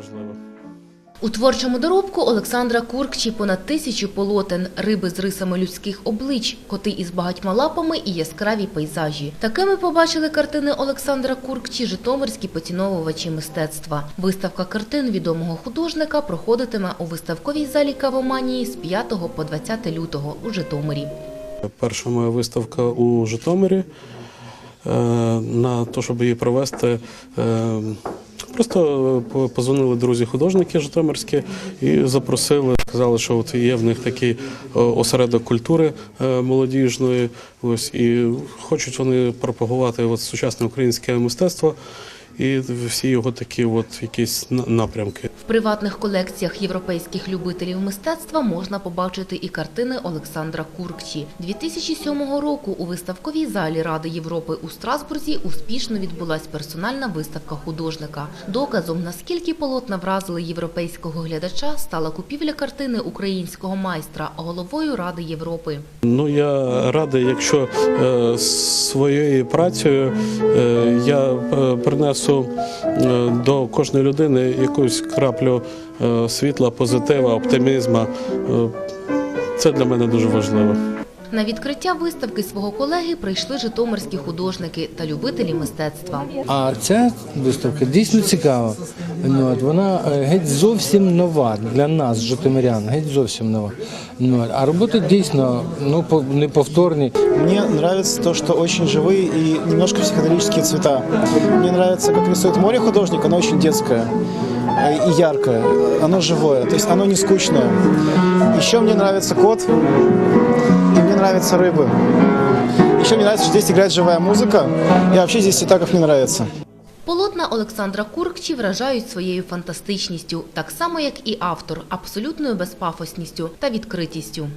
важливо. У творчому доробку Олександра Куркчі понад тисячу полотен, риби з рисами людських облич, коти із багатьма лапами і яскраві пейзажі. Такими побачили картини Олександра Куркчі житомирські поціновувачі мистецтва. Виставка картин відомого художника проходитиме у виставковій залі Кавоманії з 5 по 20 лютого у Житомирі. Перша моя виставка у Житомирі. Е, На те, щоб її провести, е, просто по- позвонили друзі-художники житомирські і запросили. Сказали, що от є в них такий осередок культури е, молодіжної. Ось і хочуть вони пропагувати от сучасне українське мистецтво і всі його такі, от якісь напрямки. В приватних колекціях європейських любителів мистецтва можна побачити і картини Олександра Куркчі. 2007 року у виставковій залі Ради Європи у Страсбурзі успішно відбулась персональна виставка художника. Доказом, наскільки полотна вразили європейського глядача, стала купівля картини українського майстра головою Ради Європи. Ну я радий, якщо е, своєю працею е, я е, принесу е, до кожної людини якусь краплю е, світла, позитива, оптимізму. Е, це для мене дуже важливо. На відкриття виставки свого колеги прийшли житомирські художники та любителі мистецтва. А ця виставка дійсно цікава. Ну, вона е, геть зовсім нова для нас, житомирян, геть зовсім нова. Ну, а роботи дійсно ну, по- неповторні. Мне нравится то, что очень живые и немножко психоделические цвета. Мне нравится, как рисует море художник, оно очень детское э, и яркое, оно живое, то есть оно не скучное. Еще мне нравится кот, нравятся рыбы. Еще мне нравится, что здесь играет живая музыка, и вообще здесь Ситаков мне нравится. Полотна Олександра Куркчі вражають своєю фантастичністю, так само як і автор, абсолютною безпафосністю та відкритістю.